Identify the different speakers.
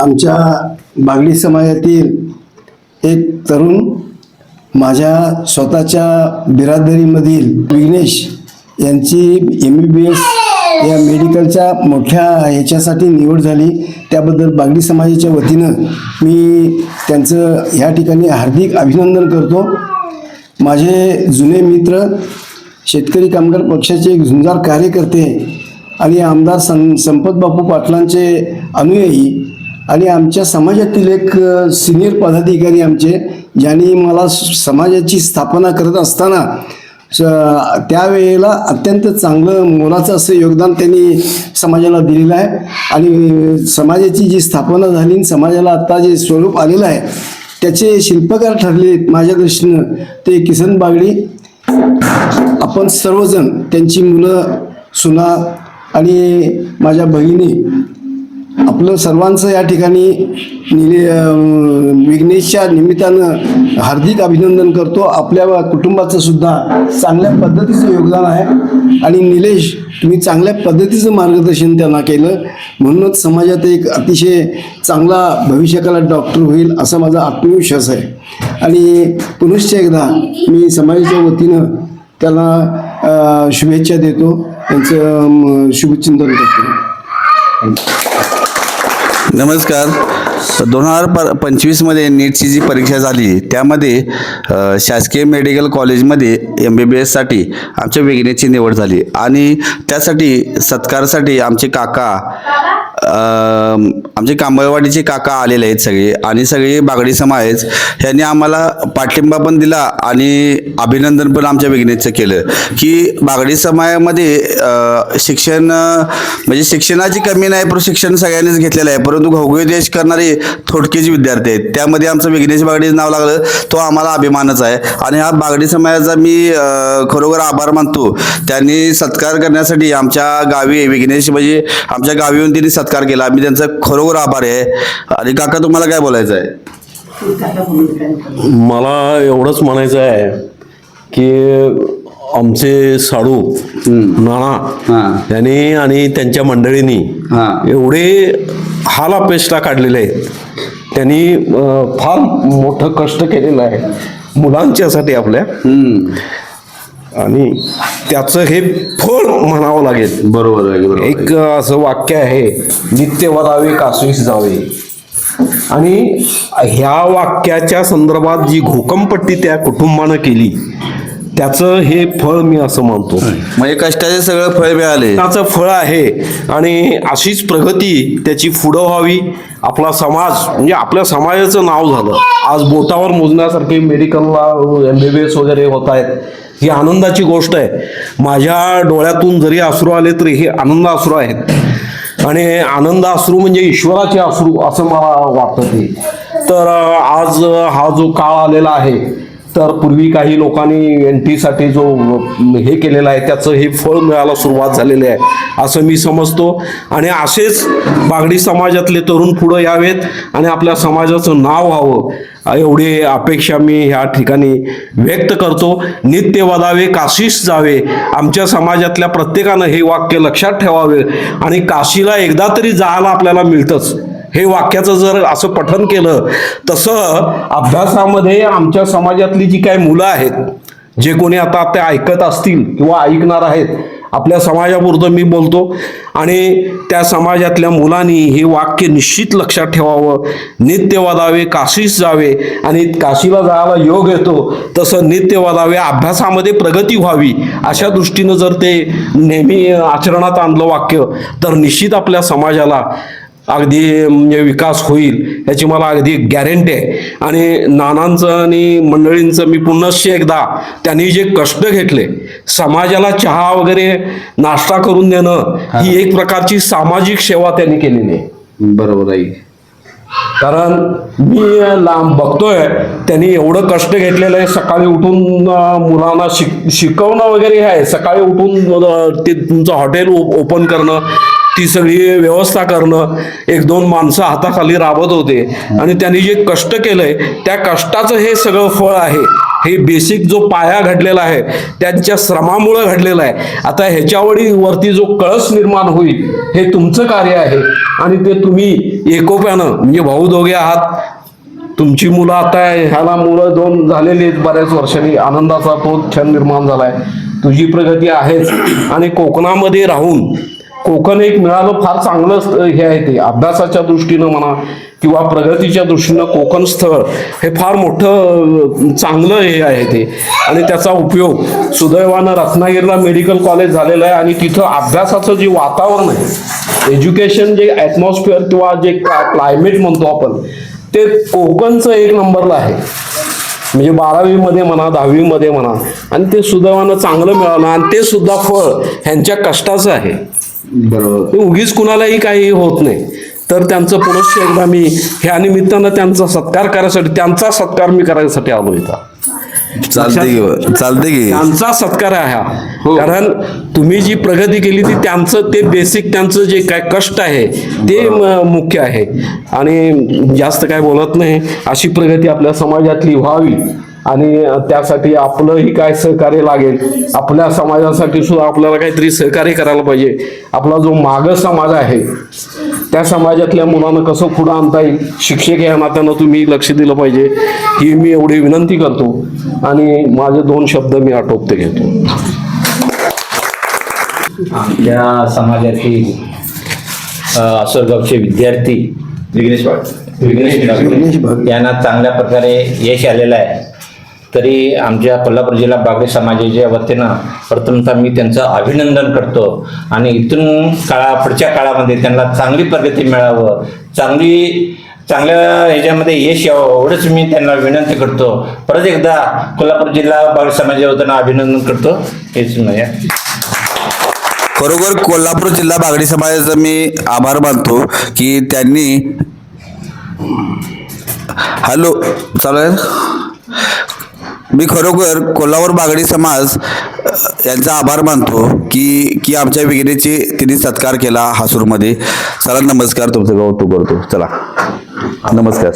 Speaker 1: आमच्या बागडी समाजातील एक तरुण माझ्या स्वतःच्या बिरादरीमधील विघ्नेश यांची एम बी बी एस या मेडिकलच्या मोठ्या ह्याच्यासाठी निवड झाली. त्याबद्दल बागडी समाजाच्या वतीनं मी त्यांचं ह्या ठिकाणी हार्दिक अभिनंदन करतो. माझे जुने मित्र शेतकरी कामगार पक्षाचे एक झुंजार कार्यकर्ते आणि आमदार सं संपत बापू पाटलांचे अनुयायी आणि आमच्या समाजातील एक सिनियर पदाधिकारी आमचे ज्यांनी मला समाजाची स्थापना करत असताना स- त्यावेळेला अत्यंत चांगलं मोलाचं असं योगदान त्यांनी समाजाला दिलेलं आहे. आणि समाजाची जी स्थापना झाली आणि समाजाला आता जे स्वरूप आलेलं आहे त्याचे शिल्पकार ठरले माझ्या दृष्टीनं ते किसन बागडी. आपण सर्वजण त्यांची मुलं सुना आणि माझ्या बहिणी आपलं सर्वांचं या ठिकाणी निले विघ्नेशच्या निमित्तानं हार्दिक अभिनंदन करतो. आपल्या कुटुंबाचं सुद्धा चांगल्या पद्धतीचं योगदान आहे. आणि निलेश तुम्ही चांगल्या पद्धतीचं मार्गदर्शन त्यांना केलं. म्हणूनच समाजात एक अतिशय चांगला भविष्यकाला डॉक्टर होईल असा माझा आत्मविश्वास आहे. आणि पुनश्च एकदा मी समाजाच्या वतीनं त्याला शुभेच्छा देतो. त्यांचं शुभचिंतन करतो.
Speaker 2: नमस्कार. दोन हजार प पंचवीसमध्ये नीटची जी परीक्षा झाली त्यामध्ये शासकीय मेडिकल कॉलेजमध्ये एम बी बी एससाठी आमच्या वेगनेची निवड झाली. आणि त्यासाठी सत्कारासाठी आमचे काका आमचे कांबळवाडीचे काका आलेले आहेत सगळे आणि सगळे बागडी समाज यांनी आम्हाला पाठिंबा पण दिला आणि अभिनंदन पण आमच्या विघ्नेचं केलं की बागडी समाजामध्ये शिक्षण म्हणजे शिक्षणाची कमी नाही पण शिक्षण सगळ्यांनीच घेतलेलं आहे. परंतु घोगवे देश करणारे थोडकेच विद्यार्थी आहेत. त्यामध्ये आमचं विघ्नेश बागडी नाव लागलं तो आम्हाला अभिमानच आहे. आणि हा बागडी समाजाचा मी खरोखर आभार मानतो. त्यांनी सत्कार करण्यासाठी आमच्या गावी विघ्नेश म्हणजे आमच्या गावी येऊन त्यांनी सत्कार केला आम्ही त्यांचा खरोखर आभार आहे आणि काका तुम्हाला काय बोलायचं आहे
Speaker 3: मला एवढंच म्हणायचं आहे की आमचे साडू नाना. यांनी आणि त्यांच्या मंडळींनी. एवढे हाल अपेष्टा काढलेले आहेत त्यांनी फार मोठं कष्ट केलेलं आहे मुलांच्यासाठी आपल्या. आणि त्याचं हे फळ म्हणावं लागेल.
Speaker 2: बरोबर आहे बरोबर आहे.
Speaker 3: एक असं वाक्य आहे नित्य वदावे कासवीस जावे. आणि ह्या वाक्याच्या संदर्भात जी घोकमपट्टी त्या कुटुंबानं केली त्याचं हे फळ मी असं मानतो.
Speaker 2: म्हणजे कष्टाचे सगळं फळ मिळाले.
Speaker 3: त्याचं फळ आहे. आणि अशीच प्रगती त्याची पुढं व्हावी. आपला समाज म्हणजे आपल्या समाजाचं नाव झालं. आज बोटावर मोजण्यासारखे मेडिकलला एम बी बी एस वगैरे होत आहेत. ही आनंदाची गोष्ट आहे. माझ्या डोळ्यातून जरी अश्रू आले तरी हे आनंद अश्रू आहेत. आणि आनंद अश्रू म्हणजे ईश्वराचे अश्रू असं मला वाटतं ते. तर आज हा जो काळ आलेला आहे तर पूर्वी काही लोकांनी एन टीसाठी जो हे केलेला आहे त्याचं हे फळ मिळायला सुरुवात झालेली आहे असं मी समजतो. आणि असेच बागडी समाजातले तरुण पुढं यावेत आणि आपल्या समाजाचं नाव व्हावं. एवढी अपेक्षा मी ह्या ठिकाणी व्यक्त करतो. नित्य वदावे काशीस जावे. आमच्या समाजातल्या प्रत्येकानं हे वाक्य लक्षात ठेवावे. आणि काशीला एकदा तरी जायला आपल्याला मिळतंच. हे वाक्याचं जर असं पठन केलं तसं अभ्यासामध्ये आमच्या समाजातली जी काही मुलं आहेत जे कोणी आता ते ऐकत असतील किंवा ऐकणार आहेत आपल्या समाजापुरतं मी बोलतो. आणि त्या समाजातल्या मुलांनी हे वाक्य निश्चित लक्षात ठेवावं. नित्य वादावे काशीस जावे आणि काशीला जायला योग येतो तसं नित्य वादावे अभ्यासामध्ये प्रगती व्हावी अशा दृष्टीनं जर ते नेहमी आचरणात आणलं वाक्य तर निश्चित आपल्या समाजाला अगदी म्हणजे विकास होईल याची मला अगदी गॅरंटी आहे. आणि नानांचं आणि मंडळींचं मी पुनश्च एकदा त्यांनी जे कष्ट घेतले समाजाला चहा वगैरे नाश्ता करून देणं ही. एक प्रकारची सामाजिक सेवा त्यांनी केलेली आहे.
Speaker 2: बरोबर आहे.
Speaker 3: कारण मी लांब बघतोय त्यांनी एवढं कष्ट घेतलेलं आहे सकाळी उठून मुलांना शिक शिकवणं वगैरे हे आहे. सकाळी उठून ते तुमचं हॉटेल ओपन करणं ती सगळी व्यवस्था करणं एक दोन माणसं हाताखाली राबत होते. आणि त्यांनी जे कष्ट केलंय त्या कष्टाचं हे सगळं फळ आहे. हे बेसिक जो पाया घडलेला आहे त्यांच्या श्रमामुळे घडलेला आहे. आता ह्याच्यावरी वरती जो कळस निर्माण होईल हे तुमचं कार्य आहे. आणि ते तुम्ही एकोप्यानं म्हणजे भाऊ दोघे आहात तुमची मुलं आता ह्याला मुलं दोन झालेली आहेत बऱ्याच वर्षांनी आनंदाचा तो क्षण निर्माण झालाय. तुझी प्रगती आहेच. आणि कोकणामध्ये राहून कोकण एक मिळालं फार चांगलं हे आहे ते. अभ्यासाच्या दृष्टीनं म्हणा किंवा प्रगतीच्या दृष्टीनं कोकण स्थळ हे फार मोठं चांगलं हे आहे ते. आणि त्याचा उपयोग सुदैवानं रत्नागिरीला मेडिकल कॉलेज झालेलं आहे आणि तिथं अभ्यासाचं जे वातावरण आहे एज्युकेशन जे ॲटमॉस्फिअर किंवा जे क्लायमेट म्हणतो आपण ते कोकणचं एक नंबरला आहे. म्हणजे बारावीमध्ये म्हणा दहावीमध्ये म्हणा आणि ते सुदैवानं चांगलं मिळालं आणि ते सुद्धा फळ ह्यांच्या कष्टाचं आहे.
Speaker 2: बरोबर.
Speaker 3: उगीच कुणालाही काही होत नाही. तर त्यांचं पुनश्च एकदा मी ह्या निमित्तानं त्यांचा सत्कार करायसाठी त्यांचा सत्कार मी करायसाठी आलो इथं.
Speaker 2: चालते की चालते की.
Speaker 3: त्यांचा सत्कार आहे हा. कारण तुम्ही जी प्रगती केली ती त्यांचं ते बेसिक त्यांचं जे काय कष्ट आहे ते मुख्य आहे. आणि जास्त काय बोलत नाही. अशी प्रगती आपल्या समाजातली व्हावी. आणि त्यासाठी आपलंही काय सहकार्य लागेल आपल्या समाजासाठी सुद्धा आपल्याला काहीतरी सहकार्य करायला पाहिजे. आपला जो माग समाज आहे त्या समाजातल्या मुलांना कसं पुढं आणता येईल शिक्षक या नात्यानं तुम्ही लक्ष दिलं पाहिजे. ही मी एवढी विनंती करतो आणि माझे दोन शब्द मी आटोपते घेतो.
Speaker 4: आपल्या समाजातील अ, आसरगावचे विद्यार्थी विघ्नेश
Speaker 1: विघ्नेश.
Speaker 4: यांना चांगल्या प्रकारे यश आलेलं आहे. तरी आमच्या कोल्हापूर जिल्हा बागडे समाजाच्या वतीनं प्रथमतः मी त्यांचं अभिनंदन करतो. आणि इथून काळा पुढच्या काळामध्ये त्यांना चांगली प्रगती मिळावं चांगली चांगल्या ह्याच्यामध्ये यश यावं एवढंच मी त्यांना विनंती करतो. परत एकदा कोल्हापूर जिल्हा बागडे समाजाच्या वतीनं अभिनंदन करतो. हेच माझ्या
Speaker 2: खरोखर कोल्हापूर जिल्हा बागडी समाजाचा मी आभार मानतो की त्यांनी हॅलो चालू आहे? मी खरोखर कोल्हापूर बागडी समाज यांचा आभार मानतो की की आमच्या विगिरीची तिने सत्कार केला हासूरमध्ये. चला नमस्कार. तुमचं गौतुक करतो. चला. नमस्कार